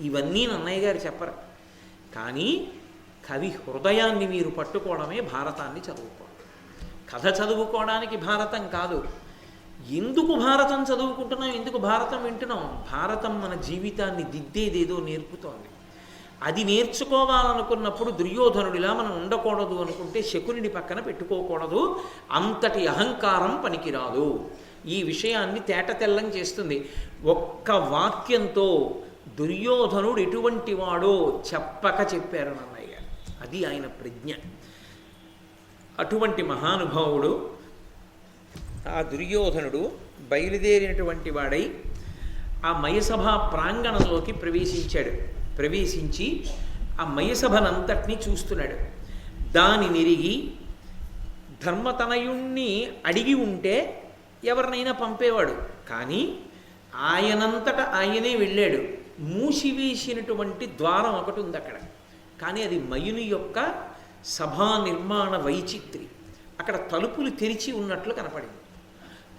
ఇవన్నీ నన్నయ్య గారు చెప్పరు. కానీ కవి హృదయాన్ని మీరు పట్టుకోవడమే భారతాన్ని చదువుకోవడం. కథ చదువుకోవడానికి భారతం కాదు. ఎందుకు భారతం చదువుకుంటున్నాం? ఎందుకు భారతం వింటున్నాం? భారతం మన జీవితాన్ని దిద్దేదేదో నేర్పుతోంది. అది నేర్చుకోవాలనుకున్నప్పుడు దుర్యోధనుడిలా మనం ఉండకూడదు అనుకుంటే శకునిని పక్కన పెట్టుకోకూడదు. అంతటి అహంకారం పనికిరాదు. ఈ విషయాన్ని తేట తెల్లం చేస్తుంది. ఒక్క వాక్యంతో దుర్యోధనుడు ఎటువంటి వాడో చెప్పక చెప్పారు నన్నయ్య. అది ఆయన ప్రజ్ఞ. అటువంటి మహానుభావుడు ఆ దుర్యోధనుడు బయలుదేరినటువంటి వాడై ఆ మయసభ ప్రాంగణంలోకి ప్రవేశించాడు. ప్రవేశించి ఆ మయసభనంతటినీ చూస్తున్నాడు. దాని నిరిగి ధర్మతనయుణ్ణి అడిగి ఉంటే ఎవరినైనా పంపేవాడు. కానీ ఆయనంతట ఆయనే వెళ్ళాడు. మూసివేసినటువంటి ద్వారం ఒకటి ఉంది అక్కడ. కానీ అది మయుని యొక్క సభా నిర్మాణ వైచిత్రి. అక్కడ తలుపులు తెరిచి ఉన్నట్లు కనపడింది.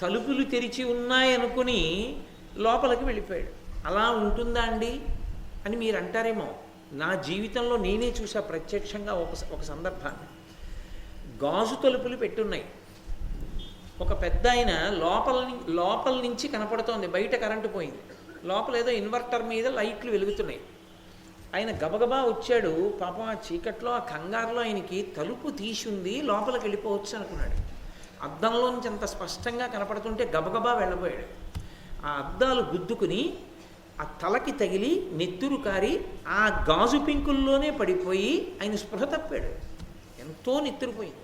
తలుపులు తెరిచి ఉన్నాయనుకుని లోపలికి వెళ్ళిపోయాడు. అలా ఉంటుందా అండి? అని మీరు అంటారేమో. నా జీవితంలో నేనే చూసా ప్రత్యక్షంగా ఒక ఒక సందర్భాన్ని. గాజు తలుపులు పెట్టున్నాయి. ఒక పెద్ద ఆయన లోపల లోపల నుంచి కనపడుతోంది. బయట కరెంటు పోయింది. లోపల ఏదో ఇన్వర్టర్ మీద లైట్లు వెలుగుతున్నాయి. ఆయన గబగబా వచ్చాడు. పాపం ఆ చీకట్లో ఆ కంగారులో ఆయనకి తలుపు తీసి ఉంది లోపలికి వెళ్ళిపోవచ్చు అనుకున్నాడు. అద్దంలో నుంచి అంత స్పష్టంగా కనపడుతుంటే గబగబా వెళ్ళబోయాడు. ఆ అద్దాలు గుద్దుకుని ఆ తలకి తగిలి నెత్తురు కారి ఆ గాజు పింకుల్లోనే పడిపోయి ఆయన స్పృహ తప్పాడు. ఎంతో నెత్తురుపోయింది.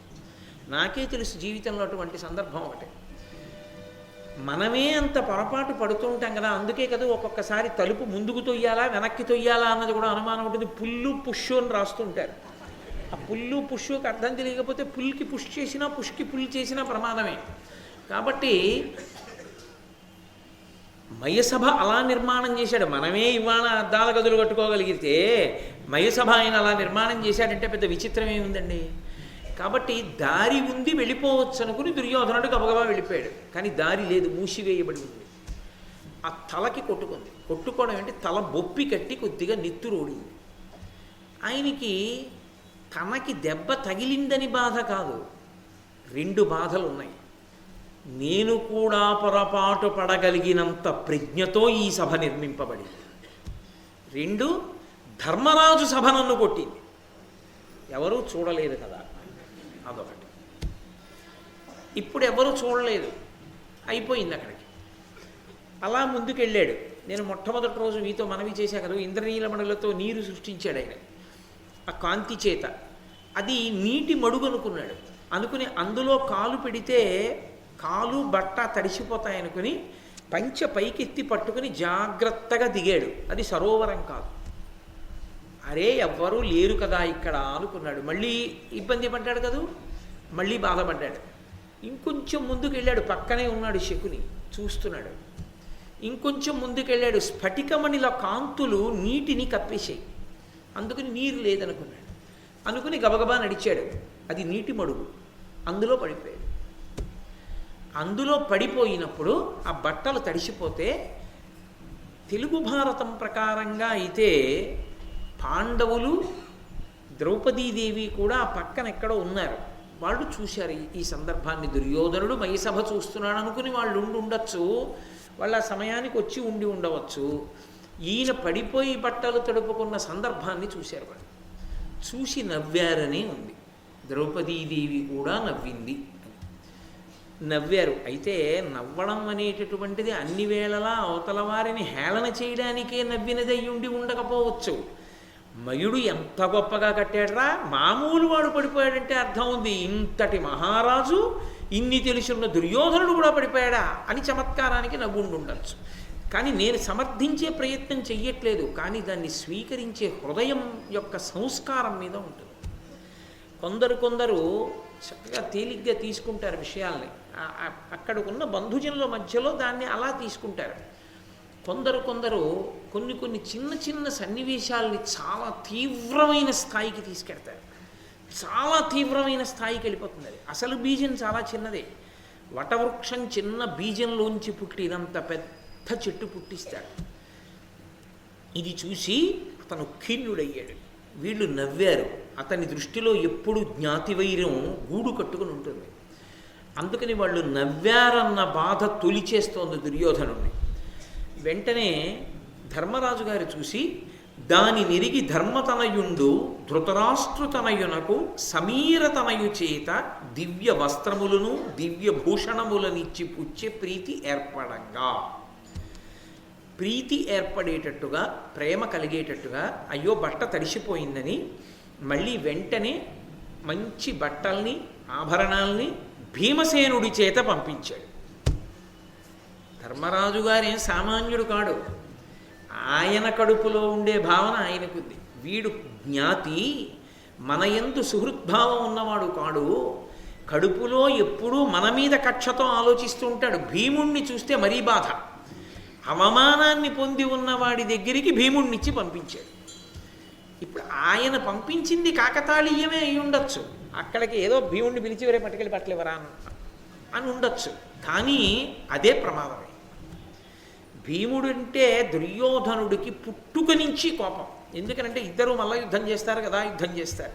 నాకే తెలుసు జీవితంలో అటువంటి సందర్భం ఒకటే. మనమే అంత పొరపాటు పడుతుంటాం కదా అందుకే కదా ఒక్కొక్కసారి తలుపు ముందుకు తొయ్యాలా వెనక్కి తొయ్యాలా అన్నది కూడా అనుమానం ఉంటుంది. పుల్లు పుష్షు అని రాస్తుంటారు ఆ పుల్లు పుష్షుకి అర్థం తెలియకపోతే పుల్కి పుష్ చేసినా పుష్కి పుల్ చేసినా ప్రమాదమే. కాబట్టి మయసభ అలా నిర్మాణం చేశాడు. మనమే ఇవాళ అద్దాల గదులు కట్టుకోగలిగితే మయసభ ఆయన అలా నిర్మాణం చేశాడంటే పెద్ద విచిత్రం ఏముందండి కాబట్టి దారి ఉంది వెళ్ళిపోవచ్చు అనుకుని దుర్యోధనుడు గబగబా వెళ్ళిపోయాడు. కానీ దారి లేదు మూసివేయబడి ఉంది. ఆ తలకి కొట్టుకుంది. కొట్టుకోవడం ఏంటి? తల బొప్పి కట్టి కొద్దిగా నిత్తురోడింది ఆయనకి తనకి దెబ్బ తగిలిందని బాధ కాదు. రెండు బాధలు ఉన్నాయి. నేను కూడా పొరపాటు పడగలిగినంత ప్రజ్ఞతో ఈ సభ నిర్మింపబడింది. రెండు ధర్మరాజు సభ నన్ను కొట్టింది. ఎవరూ చూడలేదు కదా. అదొకటి. ఇప్పుడు ఎవరు చూడలేదు. అయిపోయింది అక్కడికి. అలా ముందుకెళ్ళాడు. నేను మొట్టమొదటి రోజు మీతో మనవి చేశా కదా ఇంద్రనీలమణులతో నీరు సృష్టించాడు ఆయన. ఆ కాంతి చేత. అది నీటి మడుగు అనుకున్నాడు అనుకుని అందులో కాలు పెడితే కాలు బట్ట తడిసిపోతాయనుకుని పంచ పైకెత్తి పట్టుకుని జాగ్రత్తగా దిగాడు. అది సరోవరం కాదు. అరే ఎవ్వరూ లేరు కదా ఇక్కడ అనుకున్నాడు. మళ్ళీ ఇబ్బంది పడ్డాడు కదూ? మళ్ళీ బాధపడ్డాడు. ఇంకొంచెం ముందుకు వెళ్ళాడు పక్కనే ఉన్నాడు శకుని. చూస్తున్నాడు. ఇంకొంచెం ముందుకెళ్ళాడు. స్ఫటికమణిల కాంతులు నీటిని కప్పేశాయి. అందుకని నీరు లేదనుకున్నాడు. అనుకుని గబగబా నడిచాడు. అది నీటి మడుగు. అందులో పడిపోయాడు. అందులో పడిపోయినప్పుడు ఆ బట్టలు తడిసిపోతే తెలుగు భారతం ప్రకారంగా అయితే పాండవులు ద్రౌపదీదేవి కూడా ఆ పక్కన ఎక్కడో ఉన్నారు. వాళ్ళు చూశారు ఈ- సందర్భాన్ని. దుర్యోధనుడు మయసభ చూస్తున్నాడు అనుకుని వాళ్ళు ఉండి ఉండొచ్చు. వాళ్ళ సమయానికి వచ్చి ఉండి ఉండవచ్చు. ఈయన పడిపోయి బట్టలు తడుపుకున్న సందర్భాన్ని చూశారు వాళ్ళు. చూసి నవ్వారని ఉంది. ద్రౌపదీదేవి కూడా నవ్వింది. నవ్వారు. అయితే నవ్వడం అనేటటువంటిది అన్ని వేళలా అవతల వారిని హేళన చేయడానికే నవ్వినది ఉండి ఉండకపోవచ్చు. మయుడు ఎంత గొప్పగా కట్టాడరా? మామూలు వాడు పడిపోయాడంటే అర్థం ఉంది. ఇంతటి మహారాజు ఇన్ని తెలుసున్న దుర్యోధనుడు కూడా పడిపోయాడా? అని చమత్కారానికి నవ్వుండు ఉండొచ్చు. కానీ నేను సమర్థించే ప్రయత్నం చెయ్యట్లేదు. కానీ దాన్ని స్వీకరించే హృదయం యొక్క సంస్కారం మీద ఉంటుంది. కొందరు కొందరు చక్కగా తేలిగ్గా తీసుకుంటారు విషయాల్ని. అక్కడ ఉన్న బంధుజనుల మధ్యలో దాన్ని అలా తీసుకుంటారు. కొందరు కొందరు కొన్ని కొన్ని చిన్న చిన్న సన్నివేశాలని చాలా తీవ్రమైన స్థాయికి తీసుకెడతారు చాలా తీవ్రమైన స్థాయికి వెళ్ళిపోతుంది అది. అసలు బీజం చాలా చిన్నదే. వటవృక్షం చిన్న బీజంలోంచి పుట్టినంత పెద్ద చెట్టు పుట్టిస్తాడు. ఇది చూసి అతను ఖిన్నుడయ్యాడు వీళ్ళు నవ్వారు. అతని దృష్టిలో ఎప్పుడు జ్ఞాతివైరం గూడు కట్టుకుని ఉంటుంది. అందుకని వాళ్ళు నవ్వారన్న బాధ తొలిచేస్తోంది దుర్యోధనుణ్ణి. వెంటనే ధర్మరాజు గారు చూసి దాని నిరిగి ధర్మతనయుండు ధృతరాష్ట్రుతనయునకు సమీరతనయు చేత దివ్య వస్త్రములను దివ్య భూషణములనిచ్చి పుచ్చే ప్రీతి ఏర్పడంగా. ప్రీతి ఏర్పడేటట్టుగా ప్రేమ కలిగేటట్టుగా అయ్యో బట్ట తడిసిపోయిందని మళ్ళీ వెంటనే మంచి బట్టల్ని ఆభరణాల్ని భీమసేనుడి చేత పంపించాడు. ధర్మరాజు గారేం సామాన్యుడు కాడు. ఆయన కడుపులో ఉండే భావన ఆయనకుంది. వీడు జ్ఞాతి మన ఎందు సుహృద్భావం ఉన్నవాడు కాడు. కడుపులో ఎప్పుడూ మన మీద కక్షతో ఆలోచిస్తూ ఉంటాడు. భీముణ్ణి చూస్తే మరీ బాధ. అవమానాన్ని పొంది ఉన్నవాడి దగ్గరికి భీముణ్ణిచ్చి పంపించాడు. ఇప్పుడు ఆయన పంపించింది కాకతాళీయమే అయి ఉండొచ్చు. అక్కడికి ఏదో భీముణ్ణి పిలిచి వరే పట్టుకెళ్ళి పట్టలేవరా అని అని ఉండొచ్చు. కానీ అదే ప్రమాదమే. భీముడు అంటే దుర్యోధనుడికి పుట్టుక నుంచి కోపం. ఎందుకనంటే ఇద్దరు మల్ల యుద్ధం చేస్తారు కదా యుద్ధం చేస్తారు.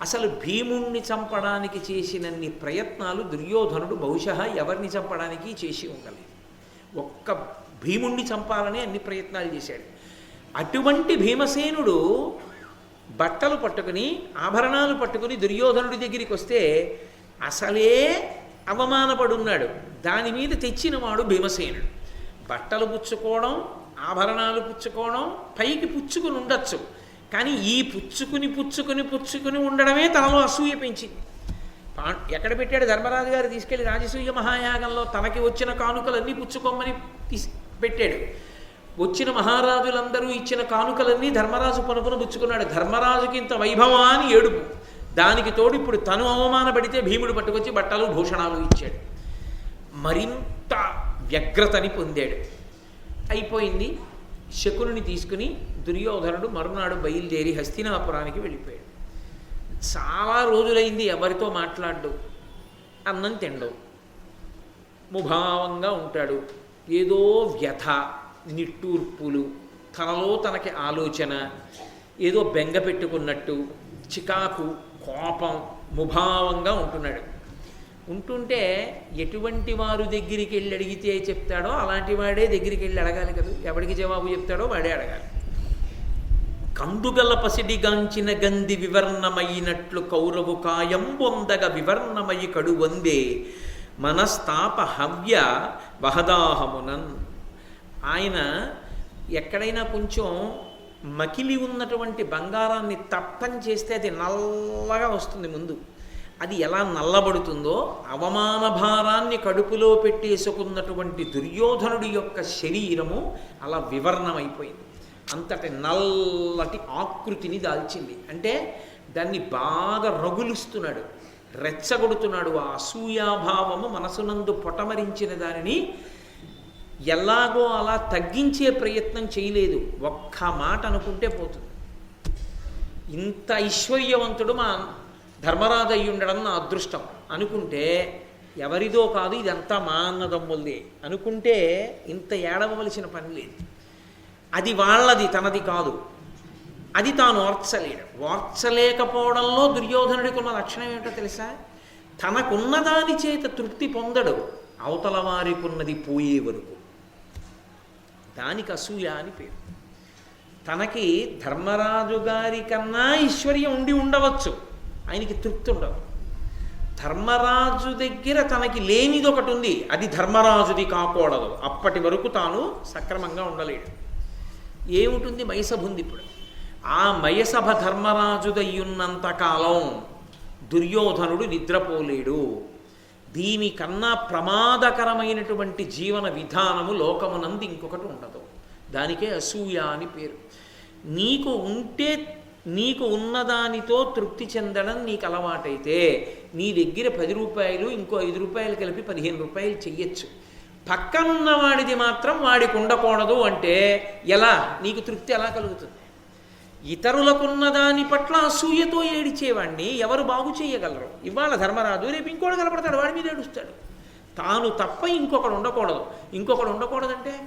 అసలు భీముణ్ణి చంపడానికి చేసినన్ని ప్రయత్నాలు దుర్యోధనుడు బహుశా ఎవరిని చంపడానికి చేసి ఉండలేదు. ఒక్క భీముణ్ణి చంపాలని అన్ని ప్రయత్నాలు చేశాడు. అటువంటి భీమసేనుడు బట్టలు పట్టుకుని ఆభరణాలు పట్టుకుని దుర్యోధనుడి దగ్గరికి వస్తే అసలే అవమానపడున్నాడు. దాని మీద తెచ్చినవాడు భీమసేనుడు. బట్టలు పుచ్చుకోవడం ఆభరణాలు పుచ్చుకోవడం పైకి పుచ్చుకుని ఉండొచ్చు. కానీ ఈ పుచ్చుకుని పుచ్చుకుని పుచ్చుకుని ఉండడమే తనలో అసూయ పెంచింది. పా- ఎక్కడ పెట్టాడు ధర్మరాజు గారు తీసుకెళ్ళి రాజసూయ మహాయాగంలో తనకి వచ్చిన కానుకలన్నీ పుచ్చుకోమని తీసి పెట్టాడు. వచ్చిన మహారాజులందరూ ఇచ్చిన కానుకలన్నీ ధర్మరాజు పనుకును పుచ్చుకున్నాడు. ధర్మరాజుకి ఇంత వైభవా అని ఏడుపు. దానికి తోడు ఇప్పుడు తను అవమానపడితే భీముడు పట్టుకొచ్చి బట్టలు భూషణాలు ఇచ్చాడు. మరింత వ్యగ్రతని పొందాడు. అయిపోయింది. శకుని తీసుకుని దుర్యోధనుడు మరునాడు బయలుదేరి హస్తినాపురానికి వెళ్ళిపోయాడు. చాలా రోజులైంది ఎవరితో మాట్లాడు అన్నం తిండవు ముభావంగా ఉంటాడు. ఏదో వ్యథ నిట్టూర్పులు తనలో తనకి ఆలోచన ఏదో బెంగ పెట్టుకున్నట్టు చికాకు కోపం ముభావంగా ఉంటున్నాడు. ఉంటుంటే ఎటువంటి వారు దగ్గరికి వెళ్ళి అడిగితే చెప్తాడో అలాంటి వాడే దగ్గరికి వెళ్ళి అడగాలి కదా. ఎవరికి జవాబు చెప్తాడో వాడే అడగాలి. కందుగల పసిడిగాంచిన గంది వివర్ణమైనట్లు కౌరవు కాయం పొందగ వివర్ణమయి కడు వందే. మనస్తాప హవ్య వహదాహమునన్. ఆయన ఎక్కడైనా కొంచెం మకిలి ఉన్నటువంటి బంగారాన్ని తప్పం చేస్తే అది నల్లగా వస్తుంది ముందు. అది ఎలా నల్లబడుతుందో అవమాన భారాన్ని కడుపులో పెట్టేసుకున్నటువంటి దుర్యోధనుడి యొక్క శరీరము అలా వివర్ణమైపోయింది. అంతటి నల్లటి ఆకృతిని దాల్చింది. అంటే దాన్ని బాగా రగులుస్తున్నాడు రెచ్చగొడుతున్నాడు. ఆ అసూయాభావము మనసునందు పొటమరించిన దానిని ఎలాగో అలా తగ్గించే ప్రయత్నం చేయలేదు. ఒక్క మాట అనుకుంటే పోతుంది. ఇంత ఐశ్వర్యవంతుడు మా ధర్మరాజు అయ్యుండడం ఉండడం నా అదృష్టం. అనుకుంటే ఎవరిదో కాదు ఇదంతా మా అన్నదమ్ములదే. అనుకుంటే ఇంత ఏడవలసిన పని లేదు. అది వాళ్ళది తనది కాదు. అది తాను ఓర్చలేడు. ఓర్చలేకపోవడంలో దుర్యోధనుడికి ఉన్న లక్షణం ఏంటో తెలుసా? తనకున్న దాని చేత తృప్తి పొందడు. అవతల వారికున్నది పోయే వరకు. దానికి అసూయ అని పేరు. తనకి ధర్మరాజు గారి కన్నా ఐశ్వర్యం ఉండి ఉండవచ్చు. ఆయనకి తృప్తి ఉండదు. ధర్మరాజు దగ్గర తనకి లేనిది ఒకటి ఉంది. అది ధర్మరాజుది కాకూడదు. అప్పటి వరకు తాను సక్రమంగా ఉండలేడు. ఏముంటుంది? మయసభ ఉంది ఇప్పుడు ఆ మయసభ ధర్మరాజుదయ్యున్నంత కాలం దుర్యోధనుడు నిద్రపోలేడు. దీనికన్నా ప్రమాదకరమైనటువంటి జీవన విధానము లోకమునందు ఇంకొకటి ఉండదు. దానికే అసూయ అని పేరు. నీకు ఉంటే నీకు ఉన్నదానితో తృప్తి చెందడం నీకు అలవాటైతే నీ దగ్గర పది రూపాయలు ఇంకో ఐదు రూపాయలు కలిపి పదిహేను రూపాయలు చెయ్యొచ్చు. పక్కనున్న వాడిది మాత్రం వాడికి ఉండకూడదు అంటే ఎలా? నీకు తృప్తి ఎలా కలుగుతుంది? ఇతరులకున్న దాని పట్ల అసూయతో ఏడిచేవాడిని ఎవరు బాగు చేయగలరు ఇవాళ ధర్మరాజు రేపు ఇంకోటి కనపడతాడు వాడి మీద ఏడుస్తాడు. తాను తప్ప ఇంకొకడు ఉండకూడదు. ఇంకొకడు ఉండకూడదంటే?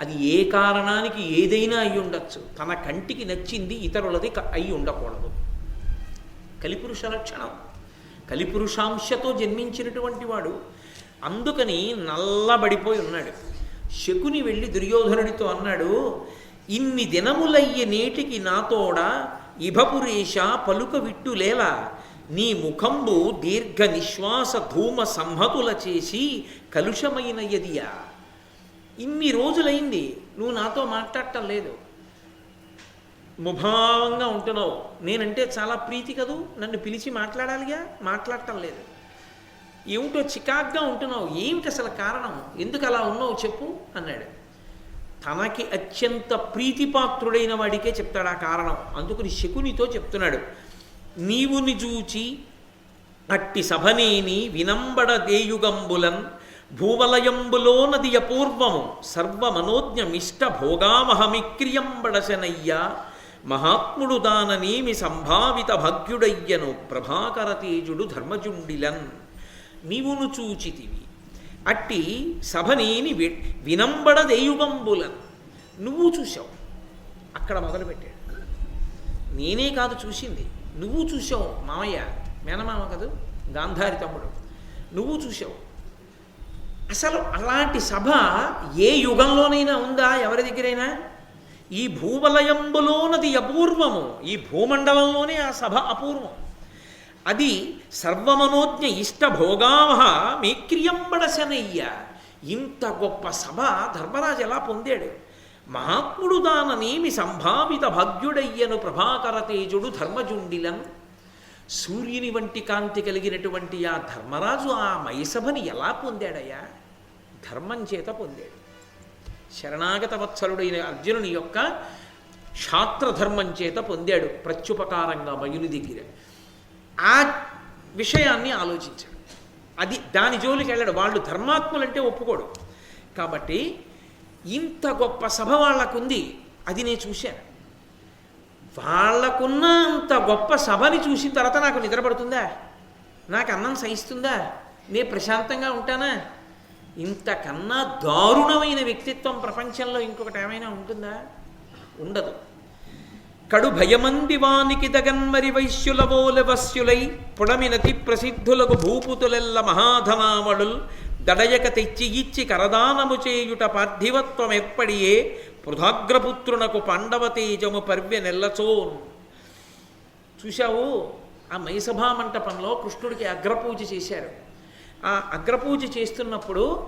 అది ఏ కారణానికి ఏదైనా అయి ఉండొచ్చు. తన కంటికి నచ్చింది ఇతరులది అయి ఉండకూడదు. కలిపురుష లక్షణం కలిపురుషాంశతో జన్మించినటువంటి వాడు అందుకని నల్లబడిపోయి ఉన్నాడు. శకుని వెళ్ళి దుర్యోధనుడితో అన్నాడు ఇన్ని దినములయ్యే నేటికి నాతోడ ఇభపురేష పలుక విట్టులేల నీ ముఖంబు దీర్ఘ నిశ్వాస ధూమ సంహతుల చేసి కలుషమైనయ్యదియా ఇన్ని రోజులైంది నువ్వు నాతో మాట్లాడటం లేదు. ముభావంగా ఉంటున్నావు. నేనంటే చాలా ప్రీతి కదూ? నన్ను పిలిచి మాట్లాడాలిగా? మాట్లాడటం లేదు. ఏమిటో చికాగ్గా ఉంటున్నావు? ఏమిటి అసలు కారణం? ఎందుకు అలా ఉన్నావు చెప్పు అన్నాడు. తనకి అత్యంత ప్రీతిపాత్రుడైన వాడికే చెప్తాడు ఆ కారణం. అందుకని శకునితో చెప్తున్నాడు. నీవుని చూచి అట్టి సభనేని వినంబడ భూవలయంబులోనది భూవలయంబులో అపూర్వము సర్వమనోజ్ఞమిష్ట భోగామహమిక్రియంబడశనయ్య మహాత్ముడు దాననేమి సంభావిత భగ్యుడయ్యను ప్రభాకర తేజుడు ధర్మజుండిలన్. నీవును చూచితివి. అట్టి సభనేని వి వినంబడ నువ్వు చూశావు. అక్కడ మొదలుపెట్టాడు. నేనే కాదు చూసింది. నువ్వు చూసావు మామయ్య. మేనమామ కదూ? గాంధారి తమ్ముడు. నువ్వు చూసావు అసలు అలాంటి సభ ఏ యుగంలోనైనా ఉందా? ఎవరి దగ్గరైనా? ఈ భూవలయంబులోనది అపూర్వము. ఈ భూమండలంలోనే ఆ సభ అపూర్వం. అది సర్వమనోజ్ఞ ఇష్ట భోగావహ మేక్రియంబడశనయ్య. ఇంత గొప్ప సభ ధర్మరాజు ఎలా పొందాడు? మహాత్ముడు దాననేమి సంభావిత భాగ్యుడయ్యను ప్రభాకర తేజుడు ధర్మజుండిలను సూర్యుని వంటి కాంతి కలిగినటువంటి ఆ ధర్మరాజు ఆ మైసభని ఎలా పొందాడయ్యా? ధర్మం చేత పొందాడు. శరణాగత వత్సలుడైన అర్జునుని యొక్క క్షాత్రధర్మం చేత పొందాడు ప్రత్యుపకారంగా మయుని దగ్గర. ఆ విషయాన్ని ఆలోచించాడు. అది దాని జోలికి వెళ్ళాడు. వాళ్ళు ధర్మాత్ములంటే ఒప్పుకోడు. కాబట్టి ఇంత గొప్ప సభ వాళ్ళకుంది. అది నేను చూశాను. వాళ్ళకున్న అంత గొప్ప సభని చూసిన తర్వాత నాకు నిద్రపడుతుందా? నాకు అన్నం సహిస్తుందా? నేను ప్రశాంతంగా ఉంటానా? ఇంతకన్నా దారుణమైన వ్యక్తిత్వం ప్రపంచంలో ఇంకొకటి ఏమైనా ఉంటుందా? ఉండదు. కడు భయమంది వానికి దగన్మరి వైశ్యులవోల వశ్యులై పుడమినతి ప్రసిద్ధులకు భూపుతులెల్ల మహాధనామళుల్ దడయక తెచ్చి ఇచ్చి కరదానము చేయుట పార్థివత్వం ఎప్పడియే పృథాగ్రపుత్రునకు పాండవ తేజము పర్వ్య నెల్లచో చూశావు? ఆ మైసభా మంటపంలో కృష్ణుడికి అగ్రపూజ చేశారు. ఆ అగ్రపూజ చేస్తున్నప్పుడు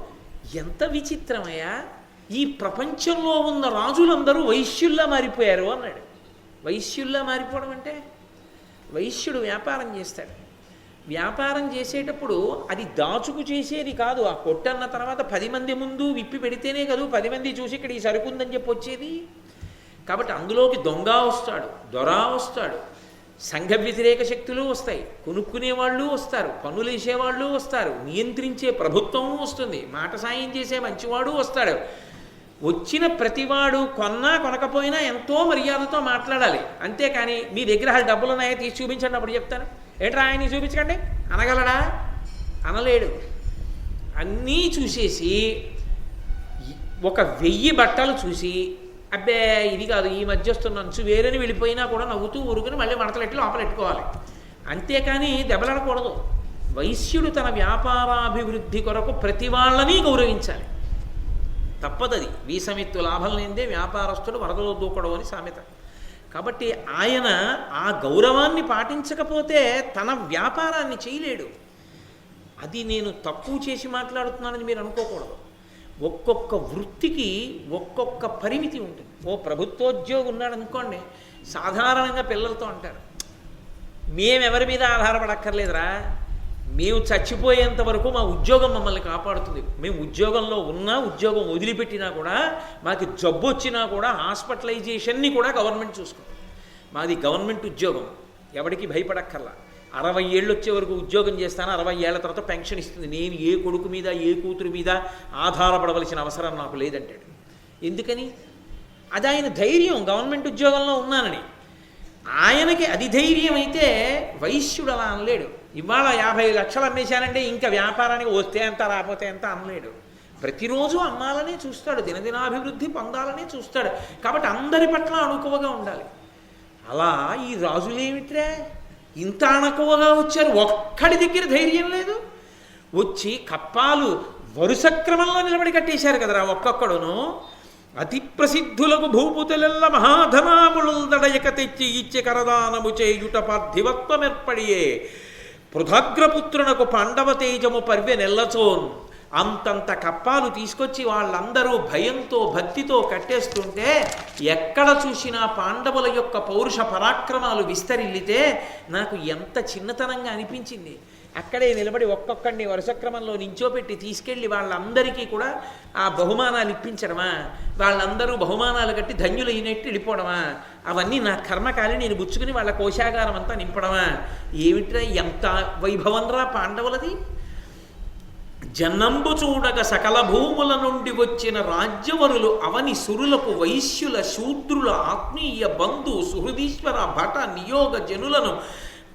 ఎంత విచిత్రమయ్యా? ఈ ప్రపంచంలో ఉన్న రాజులందరూ వైశ్యుల్లా మారిపోయారు అన్నాడు. వైశ్యుల్లా మారిపోవడం అంటే? వైశ్యుడు వ్యాపారం చేస్తాడు. వ్యాపారం చేసేటప్పుడు అది దాచుకు చేసేది కాదు. ఆ కొట్టన్న తర్వాత పది మంది ముందు విప్పి పెడితేనే కాదు పది మంది చూసి ఇక్కడ ఈ సరుకుందని చెప్పి వచ్చేది. కాబట్టి అందులోకి దొంగ వస్తాడు దొర వస్తాడు. సంఘ వ్యతిరేక శక్తులు వస్తాయి. కొనుక్కునే వాళ్ళు వస్తారు పనులు వేసేవాళ్ళు వస్తారు నియంత్రించే ప్రభుత్వం వస్తుంది. మాట సాయం చేసే మంచివాడు వస్తాడు. వచ్చిన ప్రతివాడు కొన్నా కొనకపోయినా ఎంతో మర్యాదతో మాట్లాడాలి. అంతేకాని మీ దగ్గర డబ్బులు ఉన్నాయో తీసి చూపించండి అప్పుడు చెప్తాను. ఏంట్రా ఆయన చూపించకండి? అనగలడా? అనలేడు. అన్నీ చూసేసి ఒక వెయ్యి బట్టలు చూసి అబ్బే ఇది కాదు ఈ మధ్య వస్తున్న అంచు వేరని వెళ్ళిపోయినా కూడా నవ్వుతూ ఊరుకుని మళ్ళీ మడతలెట్టి లోపలెట్టుకోవాలి అంతేకాని దెబ్బలడకూడదు. వైశ్యుడు తన వ్యాపారాభివృద్ధి కొరకు ప్రతి వాళ్ళని గౌరవించాలి. తప్పదది. వీసమిత్తు లాభం లేదే వ్యాపారస్తుడు వరదలో దూకడం అని సామెత. కాబట్టి ఆయన ఆ గౌరవాన్ని పాటించకపోతే తన వ్యాపారాన్ని చేయలేడు. అది నేను తక్కువ చేసి మాట్లాడుతున్నానని మీరు అనుకోకూడదు. ఒక్కొక్క వృత్తికి ఒక్కొక్క పరిమితి ఉంటుంది. ఓ ప్రభుత్వోద్యోగి ఉన్నాడు అనుకోండి సాధారణంగా పిల్లలతో అంటారు మేమెవరి మీద ఆధారపడక్కర్లేదురా మేము చచ్చిపోయేంత వరకు మా ఉద్యోగం మమ్మల్ని కాపాడుతుంది. మేము ఉద్యోగంలో ఉన్నా ఉద్యోగం వదిలిపెట్టినా కూడా మాకు జబ్బు వచ్చినా కూడా హాస్పిటలైజేషన్ని కూడా గవర్నమెంట్ చూసుకుంటుంది. మాది గవర్నమెంట్ ఉద్యోగం. ఎవరికి భయపడక్కర్లా. అరవై ఏళ్ళు వచ్చే వరకు ఉద్యోగం చేస్తాను అరవై ఏళ్ళ తర్వాత పెన్షన్ ఇస్తుంది. నేను ఏ కొడుకు మీద ఏ కూతురు మీద ఆధారపడవలసిన అవసరం నాకు లేదంటాడు. ఎందుకని? అది ఆయన ధైర్యం. గవర్నమెంట్ ఉద్యోగంలో ఉన్నానని. ఆయనకి అది ధైర్యం అయితే వైశ్యుడు అలా అనలేడు. ఇవాళ యాభై లక్షలు అమ్మేశానంటే ఇంకా వ్యాపారానికి వస్తే ఎంత రాకపోతే ఎంత అనలేడు. ప్రతిరోజు అమ్మాలనే చూస్తాడు దినదినాభివృద్ధి పొందాలనే చూస్తాడు. కాబట్టి అందరి పట్ల అణుకువగా ఉండాలి. అలా ఈ రాజులేమిట్రే? ఇంత అణకువగా వచ్చారు. ఒక్కడి దగ్గర ధైర్యం లేదు. వచ్చి కప్పాలు వరుస క్రమంలో నిలబడి కట్టేశారు కదరా ఒక్కొక్కడును. అతి ప్రసిద్ధులకు భూపుతులెల్ల మహాధనాములు దడయక తెచ్చి ఇచ్చే కరదానము చేయుట పార్థివత్వమెర్పడియే. పృథగ్రపుత్రునకు పాండవ తేజము పర్వె నెల్లచోన్. అంతంత కప్పాలు తీసుకొచ్చి వాళ్ళందరూ భయంతో భక్తితో కట్టేస్తుంటే ఎక్కడ చూసినా పాండవుల యొక్క పౌరుష పరాక్రమాలు విస్తరిల్లితే నాకు ఎంత చిన్నతనంగా అనిపించింది. అక్కడే నిలబడి ఒక్కొక్కడిని వరుస క్రమంలో నించోపెట్టి తీసుకెళ్ళి వాళ్ళందరికీ కూడా ఆ బహుమానాలు ఇప్పించడమా? వాళ్ళందరూ బహుమానాలు కట్టి ధన్యులైనట్టు వెళ్ళిపోవడమా? అవన్నీ నా కర్మకాలి నేను బుచ్చుకుని వాళ్ళ కోశాగారం అంతా నింపడమా? ఏమిట్రా ఎంత వైభవంరా పాండవులది? జనంబు చూడగ సకల భూముల నుండి వచ్చిన రాజ్యవరులు అవని సురులకు వైశ్యుల శూద్రుల ఆత్మీయ బంధు సుహృదీశ్వర భట నియోగ జనులను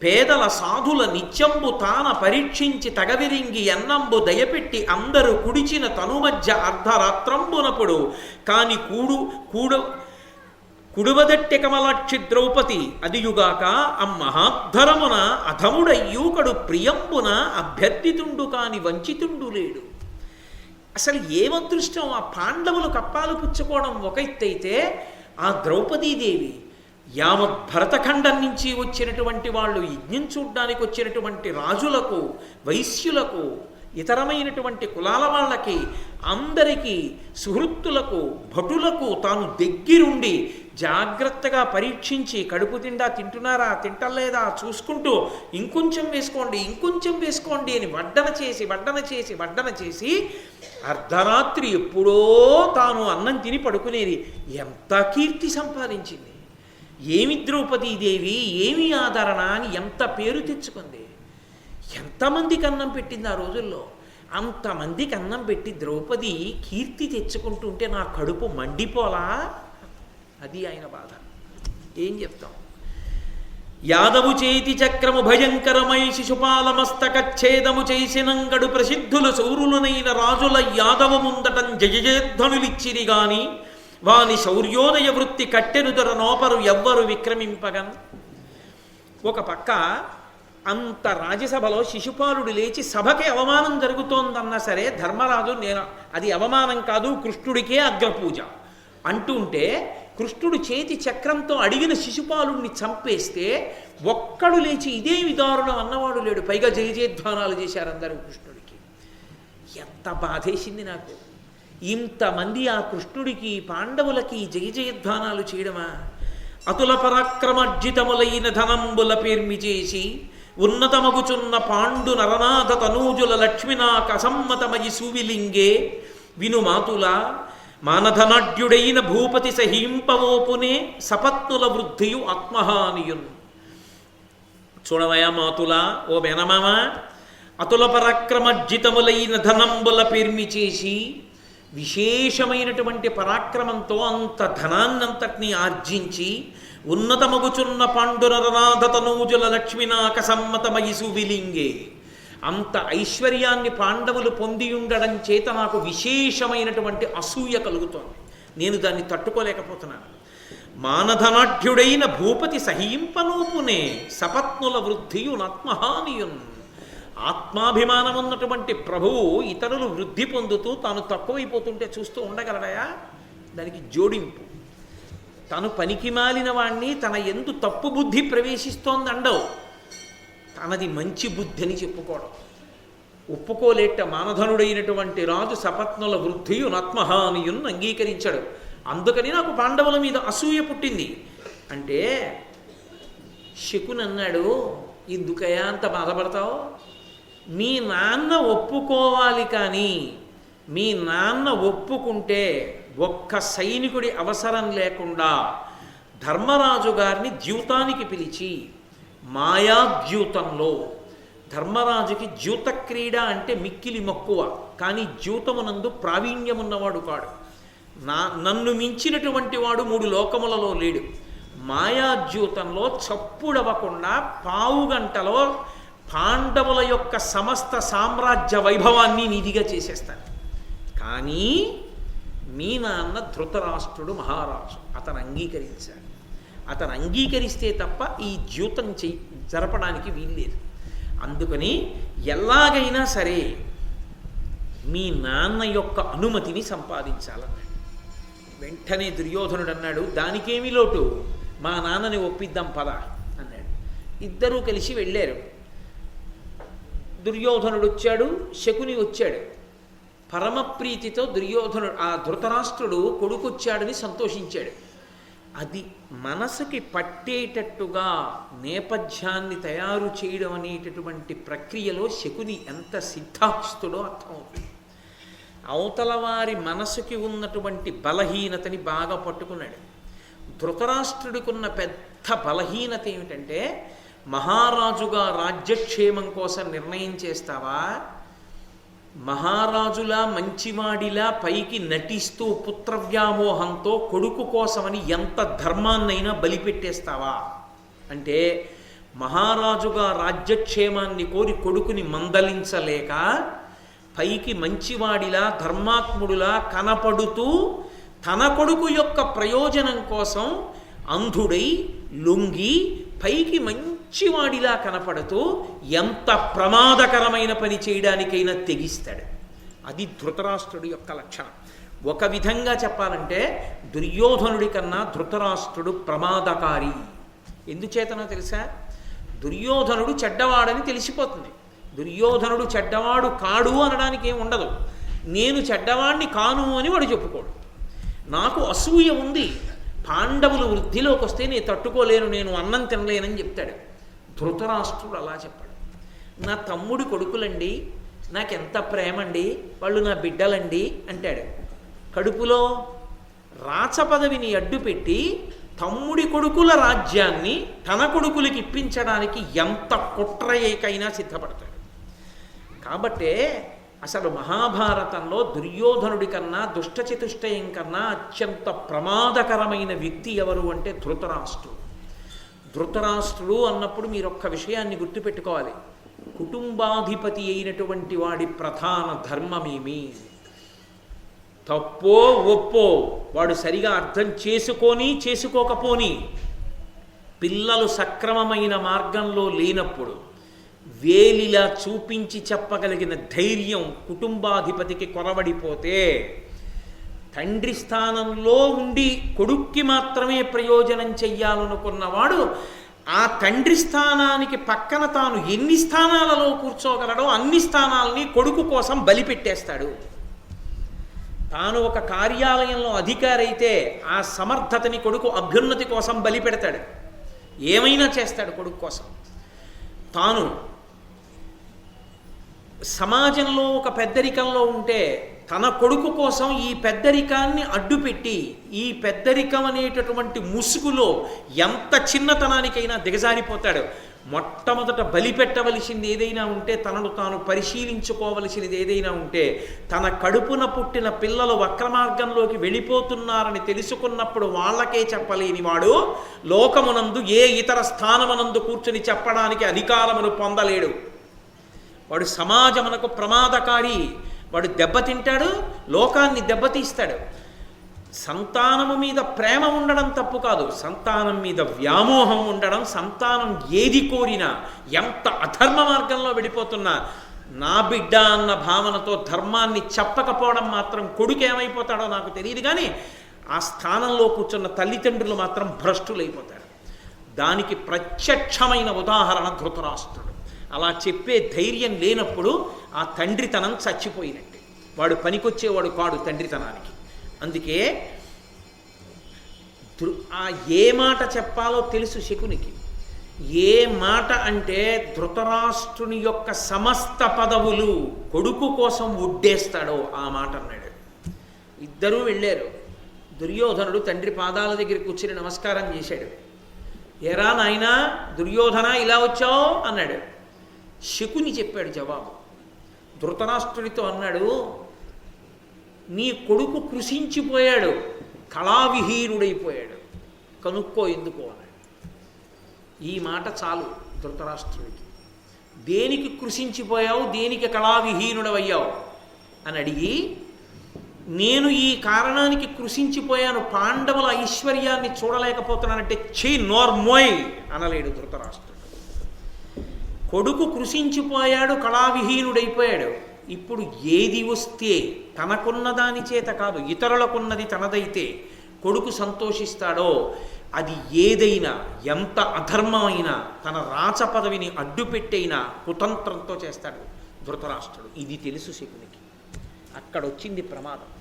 పేదల సాధుల నిత్యంబు తాన పరీక్షించి తగవిరింగి ఎన్నంబు దయపెట్టి అందరూ కుడిచిన తను మధ్య అర్ధరాత్రంబునప్పుడు కాని కూడు కూడ కుడువదట్టె కమలాక్షి ద్రౌపది అదియుగాక అమ్మహాద్ధరమున అధముడయ్యూకడు ప్రియంబున అభ్యర్థితుండు కాని వంచితుండు లేడు. అసలు ఏమదృష్టం? ఆ పాండవులు కప్పాలు పుచ్చుకోవడం ఒక ఎత్తైతే ఆ ద్రౌపదీదేవి యావత్ భరతఖండం నుంచి వచ్చినటువంటి వాళ్ళు యజ్ఞం చూడ్డానికి వచ్చినటువంటి రాజులకు వైశ్యులకు ఇతరమైనటువంటి కులాల వాళ్ళకి అందరికీ సుహృత్తులకు భటులకు తాను దగ్గరుండి జాగ్రత్తగా పరీక్షించి కడుపు తిండా తింటున్నారా తింటలేదా చూసుకుంటూ ఇంకొంచెం వేసుకోండి ఇంకొంచెం వేసుకోండి అని వడ్డన చేసి వడ్డన చేసి వడ్డన చేసి అర్ధరాత్రి ఎప్పుడో తాను అన్నం తిని పడుకునేది. ఎంత కీర్తి సంపాదించింది. ఏమి ద్రౌపదీదేవి ఏమి ఆదరణ అని ఎంత పేరు తెచ్చుకుంది? ఎంతమందికి అన్నం పెట్టింది ఆ రోజుల్లో? అంతమందికి అన్నం పెట్టి ద్రౌపది కీర్తి తెచ్చుకుంటుంటే నా కడుపు మండిపోలా? అది ఆయన బాధ. ఏం చెప్తాం? యాదవు చేతి చక్రము భయంకరమై శిశుపాలమస్తక ఛేదము చేసినంగడు ప్రసిద్ధులు సౌరులనైన రాజుల యాదవ ముందటం జయజయధ్వనులిచ్చిరి గాని వాని శౌర్యోదయ వృత్తి కట్టెనుదర నోపరు ఎవ్వరు విక్రమింపగన్. ఒక పక్క అంత రాజ్యసభలో శిశుపాలుడు లేచి సభకి అవమానం జరుగుతోందన్నా సరే ధర్మరాజు నేను అది అవమానం కాదు కృష్ణుడికే అగ్రపూజ. అంటుంటే కృష్ణుడు చేతి చక్రంతో అడిగిన శిశుపాలుడిని చంపేస్తే ఒక్కడు లేచి ఇదే విదారుణం అన్నవాడు లేడు. పైగా జయజయధ్వానాలు చేశారు అందరూ కృష్ణుడికి. ఎంత బాధేసింది నాకు. ఇంతమంది ఆ కృష్ణుడికి పాండవులకి జయ జయధ్వానాలు చేయడమా? అతుల పరాక్రమార్జితములైన ధనంబుల పేర్మి చేసి ఉన్నతమగుచున్న పాండు నరనాథ తనూజుల లక్ష్మినాక సమ్మతమయి సువిలింగే విను మాతుల మానధనాఢ్యుడైన భూపతి సహింపవోపునే సపత్నుల వృద్ధియు ఆత్మహానియున్. చూడవయా మాతుల ఓ మేనమామ అతుల పరాక్రమర్జితములైన ధనంబుల పేర్మి చేసి విశేషమైనటువంటి పరాక్రమంతో అంత ధనాన్నంతటిని ఆర్జించి ఉన్నతమగుచున్న పాండునరనాథ తనూజుల లక్ష్మినాక సమ్మతమయి విలింగే అంత ఐశ్వర్యాన్ని పాండవులు పొంది ఉండడం చేత నాకు విశేషమైనటువంటి అసూయ కలుగుతోంది. నేను దాన్ని తట్టుకోలేకపోతున్నాను. మానధనాఢ్యుడైన భూపతి సహింపనూపునే సపత్నుల వృద్ధియు నాత్మహానియున్ ఆత్మాభిమానం ఉన్నటువంటి ప్రభువు ఇతరులు వృద్ధి పొందుతూ తాను తక్కువైపోతుంటే చూస్తూ ఉండగలడయా? దానికి జోడింపు. తను పనికి మాలిన వాణ్ణి తన ఎందు తప్పు బుద్ధి ప్రవేశిస్తోందండవు. తనది మంచి బుద్ధి అని చెప్పుకోవడం. ఒప్పుకోలేట మానధనుడైనటువంటి రాజు సపత్నుల వృద్ధియు నాత్మహానియున్ అంగీకరించాడు. అందుకని నాకు పాండవుల మీద అసూయ పుట్టింది. అంటే శకునన్నాడు ఎందుకయా అంత బాధపడతావు? మీ నాన్న ఒప్పుకోవాలి కానీ మీ నాన్న ఒప్పుకుంటే ఒక్క సైనికుడి అవసరం లేకుండా ధర్మరాజు గారిని ద్యూతానికి పిలిచి మాయాద్యూతంలో ధర్మరాజుకి ద్యూత క్రీడ అంటే మిక్కిలి మక్కువ కానీ ద్యూతమునందు ప్రావీణ్యమున్నవాడు కాడు. నా నన్ను మించినటువంటి వాడు మూడు లోకములలో లేడు. మాయాద్యూతంలో చప్పుడవ్వకుండా పావు గంటలో పాండవుల యొక్క సమస్త సామ్రాజ్య వైభవాన్ని నిధిగా చేసేస్తాను కానీ మీ నాన్న ధృతరాష్ట్రుడు మహారాజు అతను అంగీకరించాడు. అతను అంగీకరిస్తే తప్ప ఈ జ్యూతం చెయ్యి జరపడానికి వీల్లేదు. అందుకని ఎలాగైనా సరే మీ నాన్న యొక్క అనుమతిని సంపాదించాలన్నాడు. వెంటనే దుర్యోధనుడు అన్నాడు దానికేమి లోటు మా నాన్నని ఒప్పిద్దాం పద అన్నాడు. ఇద్దరూ కలిసి వెళ్ళారు. దుర్యోధనుడు వచ్చాడు శకుని వచ్చాడు. పరమప్రీతితో దుర్యోధనుడు ఆ ధృతరాష్ట్రుడు కొడుకొచ్చాడని సంతోషించాడు. అది మనసుకి పట్టేటట్టుగా నేపథ్యాన్ని తయారు చేయడం అనేటటువంటి ప్రక్రియలో శకుని ఎంత సిద్ధాస్తుడో అర్థమవుతుంది. అవతల వారి మనసుకి ఉన్నటువంటి బలహీనతని బాగా పట్టుకున్నాడు. ధృతరాష్ట్రుడికి ఉన్న పెద్ద బలహీనత ఏమిటంటే మహారాజుగా రాజ్యక్షేమం కోసం నిర్ణయం చేస్తావా? మహారాజులా మంచివాడిలా పైకి నటిస్తూ పుత్రవ్యామోహంతో కొడుకు కోసమని ఎంత ధర్మాన్నైనా బలిపెట్టేస్తావా? అంటే మహారాజుగా రాజ్యక్షేమాన్ని కోరి కొడుకుని మందలించలేక పైకి మంచివాడిలా ధర్మాత్ముడులా కనపడుతూ తన కొడుకు యొక్క ప్రయోజనం కోసం అంధుడై లొంగి పైకి మంచి పిచ్చివాడిలా కనపడుతూ ఎంత ప్రమాదకరమైన పని చేయడానికైనా తెగిస్తాడు. అది ధృతరాష్ట్రుడి యొక్క లక్షణం. ఒక విధంగా చెప్పాలంటే దుర్యోధనుడి కన్నా ధృతరాష్ట్రుడు ప్రమాదకారి. ఎందుచేతనో తెలుసా? దుర్యోధనుడు చెడ్డవాడని తెలిసిపోతుంది. దుర్యోధనుడు చెడ్డవాడు కాడు అనడానికి ఏం ఉండదు. నేను చెడ్డవాణ్ణి కాను అని వాడు చెప్పుకోడు. నాకు అసూయ ఉంది. పాండవులు వృద్ధిలోకి వస్తే నేను తట్టుకోలేను నేను అన్నం తినలేనని చెప్తాడు. ధృతరాష్ట్రుడు అలా చెప్పాడు. నా తమ్ముడి కొడుకులండి నాకెంత ప్రేమండి వాళ్ళు నా బిడ్డలండి అంటాడు. కడుపులో రాచ పదవిని అడ్డుపెట్టి తమ్ముడి కొడుకుల రాజ్యాన్ని తన కొడుకులకి ఇప్పించడానికి ఎంత కుట్రయ్యకైనా సిద్ధపడతాడు. కాబట్టే అసలు మహాభారతంలో దుర్యోధనుడి కన్నా దుష్టచతుష్టయం కన్నా అత్యంత ప్రమాదకరమైన వ్యక్తి ఎవరు అంటే ధృతరాష్ట్రుడు. ధృతరాష్ట్రుడు అన్నప్పుడు మీరు ఒక్క విషయాన్ని గుర్తుపెట్టుకోవాలి. కుటుంబాధిపతి అయినటువంటి వాడి ప్రధాన ధర్మమేమి? తప్పో ఒప్పో వాడు సరిగా అర్థం చేసుకొని చేసుకోకపోని పిల్లలు సక్రమమైన మార్గంలో లేనప్పుడు వేలిలా చూపించి చెప్పగలిగిన ధైర్యం కుటుంబాధిపతికి కొరవడిపోతే తండ్రి స్థానంలో ఉండి కొడుక్కి మాత్రమే ప్రయోజనం చెయ్యాలనుకున్నవాడు ఆ తండ్రి స్థానానికి పక్కన తాను ఎన్ని స్థానాలలో కూర్చోగలడో అన్ని స్థానాలని కొడుకు కోసం బలిపెట్టేస్తాడు. తాను ఒక కార్యాలయంలో అధికారి అయితే ఆ సమర్థతని కొడుకు అభ్యున్నతి కోసం బలి పెడతాడు ఏమైనా చేస్తాడు కొడుకు కోసం. తాను సమాజంలో ఒక పెద్దరికంలో ఉంటే తన కొడుకు కోసం ఈ పెద్దరికాన్ని అడ్డుపెట్టి ఈ పెద్దరికం అనేటటువంటి ముసుగులో ఎంత చిన్నతనానికైనా దిగజారిపోతాడు. మొట్టమొదట బలిపెట్టవలసింది ఏదైనా ఉంటే తనను తాను పరిశీలించుకోవలసినది ఏదైనా ఉంటే తన కడుపున పుట్టిన పిల్లలు వక్రమార్గంలోకి వెళ్ళిపోతున్నారని తెలుసుకున్నప్పుడు వాళ్ళకే చెప్పలేని వాడు లోకమునందు ఏ ఇతర స్థానమునందు కూర్చుని చెప్పడానికి అధికారమును పొందలేడు. వాడు సమాజమునకు ప్రమాదకారి. వాడు దెబ్బతింటాడు లోకాన్ని దెబ్బతీస్తాడు సంతానము మీద ప్రేమ ఉండడం తప్పు కాదు. సంతానం మీద వ్యామోహం ఉండడం సంతానం ఏది కోరినా ఎంత అధర్మ మార్గంలో వెళ్ళిపోతున్నా నా బిడ్డ అన్న భావనతో ధర్మాన్ని చెప్పకపోవడం మాత్రం కొడుకు ఏమైపోతాడో నాకు తెలియదు కానీ ఆ స్థానంలో కూర్చున్న తల్లిదండ్రులు మాత్రం భ్రష్టులైపోతారు. దానికి ప్రత్యక్షమైన ఉదాహరణ ధృతరాష్ట్రుడు. అలా చెప్పే ధైర్యం లేనప్పుడు ఆ తండ్రితనం చచ్చిపోయినట్టే. వాడు పనికొచ్చేవాడు కాడు తండ్రితనానికి. అందుకే ఆ ఏ మాట చెప్పాలో తెలుసు శకునికి. ఏ మాట అంటే ధృతరాష్ట్రుని యొక్క సమస్త పదవులు కొడుకు కోసం ఉడ్డేస్తాడో ఆ మాట అన్నాడు. ఇద్దరూ వెళ్ళారు. దుర్యోధనుడు తండ్రి పాదాల దగ్గర కూర్చుని నమస్కారం చేశాడు. ఎరా నాయనా దుర్యోధన ఇలా వచ్చావు? అన్నాడు. శకుని చెప్పాడు జవాబు. ధృతరాష్ట్రుడితో అన్నాడు నీ కొడుకు కృషించిపోయాడు కళావిహీనుడైపోయాడు. కనుక్కో ఎందుకో? అన్నాడు. ఈ మాట చాలు ధృతరాష్ట్రుడికి. దేనికి కృషించిపోయావు దేనికి కళావిహీనుడవయ్యావు? అని అడిగి నేను ఈ కారణానికి కృషించిపోయాను పాండవుల ఐశ్వర్యాన్ని చూడలేకపోతున్నానంటే చీ నోర్మోయ్ అనలేడు ధృతరాష్ట్రుడు. కొడుకు కృషించిపోయాడు కళావిహీనుడైపోయాడు. ఇప్పుడు ఏది వస్తే తనకున్న దాని చేత కాదు ఇతరులకున్నది తనదైతే కొడుకు సంతోషిస్తాడో అది ఏదైనా ఎంత అధర్మమైనా తన రాచ పదవిని అడ్డుపెట్టైనా కుతంత్రంతో చేస్తాడు ధృతరాష్ట్రుడు. ఇది తెలుసు శకునికి. అక్కడ వచ్చింది ప్రమాదం.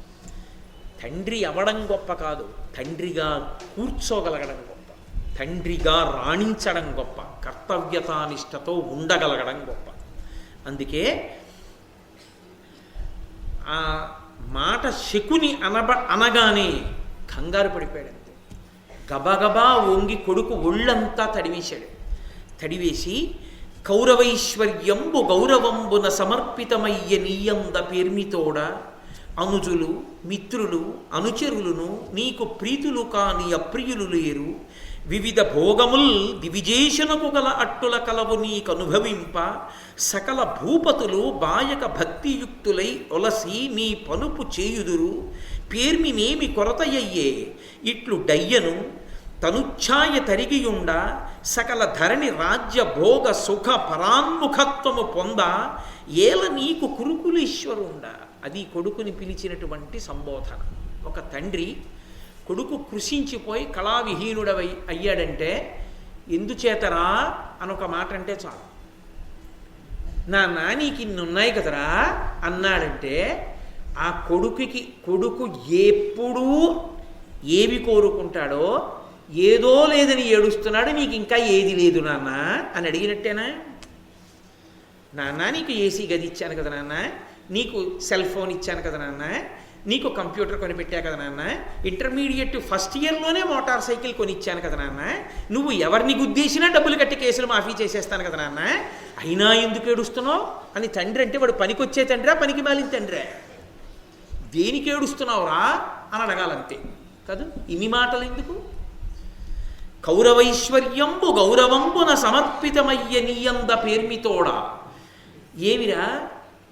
తండ్రి అవడం గొప్ప కాదు తండ్రిగా కూర్చోగలగడం గొప్ప. తండ్రిగా రాణించడం గొప్ప. కర్తవ్యతానిష్టతో ఉండగలగడం గొప్ప. అందుకే ఆ మాట శకుని అనబ అనగానే కంగారు పడిపోయాడంతే. గబగబా వంగి కొడుకు ఒళ్ళంతా తడివేశాడు తడివేసి కౌరవైశ్వర్యంబు గౌరవంబున సమర్పితమయ్య నీయంద పేర్మితోడ అనుజులు మిత్రులు అనుచరులను నీకు ప్రీతులు కాని అప్రియులు లేరు. వివిధ భోగముల్ దివిజేషణకు గల అట్టుల కలవు నీకు అనుభవింప సకల భూపతులు బాయక భక్తియుక్తులై ఒలసి నీ పనుపు చేయుదురు. పేర్మినేమి కొరతయ్యే ఇట్లు డయ్యను తనుచ్ఛాయ తరిగియుండ సకల ధరణి రాజ్య భోగ సుఖ పరాన్ముఖత్వము పొంద ఏల నీకు కురుకులీశ్వరుండ. అది కొడుకుని పిలిచినటువంటి సంబోధన. ఒక తండ్రి కొడుకు కృషించిపోయి కళావిహీనుడవై అయ్యాడంటే ఎందుచేతరా అని ఒక మాట అంటే చాలు. నా నానికి ఇన్ని ఉన్నాయి కదరా అన్నాడంటే ఆ కొడుకుకి కొడుకు ఎప్పుడూ ఏవి కోరుకుంటాడో ఏదో లేదని ఏడుస్తున్నాడు నీకు ఇంకా ఏది లేదు నాన్న అని అడిగినట్టేనా? నాన్న నీకు ఏసీ గది ఇచ్చాను కదా నాన్న నీకు సెల్ ఫోన్ ఇచ్చాను కదా నాన్న నీకు కంప్యూటర్ కొనిపెట్టా కదా నాన్న? ఇంటర్మీడియట్ ఫస్ట్ ఇయర్లోనే మోటార్ సైకిల్ కొనిచ్చాను కదా నాన్న. నువ్వు ఎవరిని గుద్దేసినా డబ్బులు కట్టి కేసులు మాఫీ చేసేస్తాను కదా నాన్న. అయినా ఎందుకు ఏడుస్తున్నావు? అని తండ్రి అంటే వాడు పనికొచ్చే తండ్రా పనికి మాలిన తండ్రే. దేనికి ఏడుస్తున్నావురా? అని అడగాలంతే. కాదు? ఇన్ని మాటలు ఎందుకు? కౌరవైశ్వర్యంబు గౌరవంబున సమర్పితమయ్య నీయంద పేర్మితోడా ఏమిరా?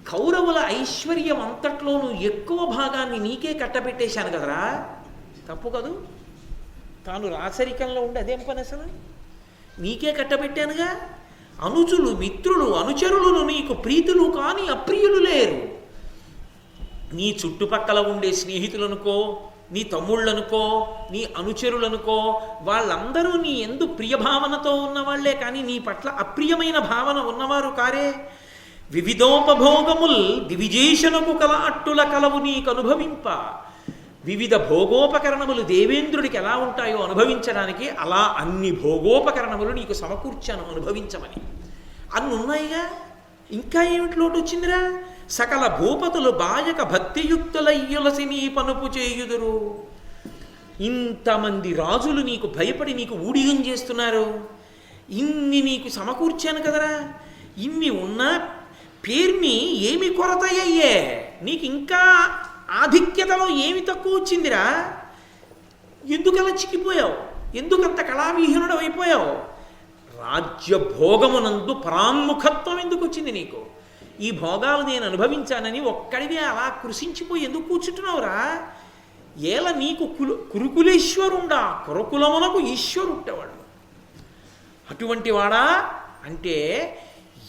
కౌరవుల ఐశ్వర్యం అంతట్లోనూ ఎక్కువ భాగాన్ని నీకే కట్టబెట్టేశాను కదరా. తప్పు కదూ. తాను రాచరికంలో ఉండి అదేం పని అసలు నీకే కట్టబెట్టానుగా. అనుచులు మిత్రులు అనుచరులను నీకు ప్రీతులు కానీ అప్రియులు లేరు. నీ చుట్టుపక్కల ఉండే స్నేహితులనుకో నీ తమ్ముళ్ళనుకో నీ అనుచరులనుకో వాళ్ళందరూ నీ ఎందు ప్రియభావనతో ఉన్నవాళ్ళే కానీ నీ పట్ల అప్రియమైన భావన ఉన్నవారు కారే. వివిధోపభోగముల్ దివిజేషణకు కల అట్టుల కలవు నీకు అనుభవింప. వివిధ భోగోపకరణములు దేవేంద్రుడికి ఎలా ఉంటాయో అనుభవించడానికి అలా అన్ని భోగోపకరణములు నీకు సమకూర్చాను అనుభవించమని. అన్ని ఉన్నాయిగా ఇంకా ఏమిటి లోటు వచ్చిందిరా సకల భూపతులు బాయక భక్తియుక్తులయ్యులసి నీ పనుపు చేయుదురు. ఇంతమంది రాజులు నీకు భయపడి నీకు ఊడిగం చేస్తున్నారు. ఇన్ని నీకు సమకూర్చాను కదరా. ఇన్ని ఉన్నా పేర్మి ఏమి కొరతయ్యే నీకు ఇంకా ఆధిక్యతలో ఏమి తక్కువ వచ్చిందిరా? ఎందుకలా చిక్కిపోయావు? ఎందుకంత కళావిహీనుడు అయిపోయావు? రాజ్య భోగమునందు పరాన్ముఖత్వం ఎందుకు వచ్చింది నీకు? ఈ భోగాలు నేను అనుభవించానని ఒక్కడివే అలా కృషించిపోయి ఎందుకు కూర్చుంటున్నావురా? ఏల నీకు కులు కురుకులేశ్వరుండా? కురుకులమునకు ఈశ్వరుట్టేవాడు అటువంటి వాడా? అంటే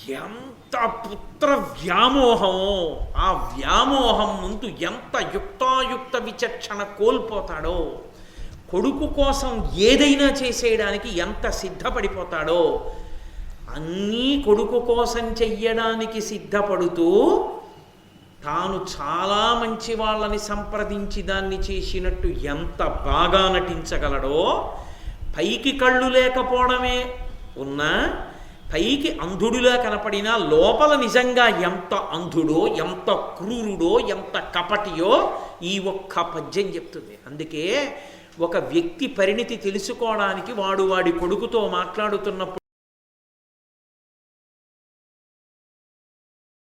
ఎంత పుత్ర వ్యామోహమో ఆ వ్యామోహం ముందు ఎంత యుక్తాయుక్త విచక్షణ కోల్పోతాడో కొడుకు కోసం ఏదైనా చేసేయడానికి ఎంత సిద్ధపడిపోతాడో అన్నీ కొడుకు కోసం చెయ్యడానికి సిద్ధపడుతూ తాను చాలా మంచి వాళ్ళని సంప్రదించి దాన్ని చేసినట్టు ఎంత బాగా నటించగలడో పైకి కళ్ళు లేకపోవడమే ఉన్నా పైకి అంధుడిలా కనపడినా లోపల నిజంగా ఎంత అంధుడో ఎంత క్రూరుడో ఎంత కపటియో ఈ ఒక్క పద్యం చెప్తుంది. అందుకే ఒక వ్యక్తి పరిణితి తెలుసుకోవడానికి వాడు వాడి కొడుకుతో మాట్లాడుతున్నప్పుడు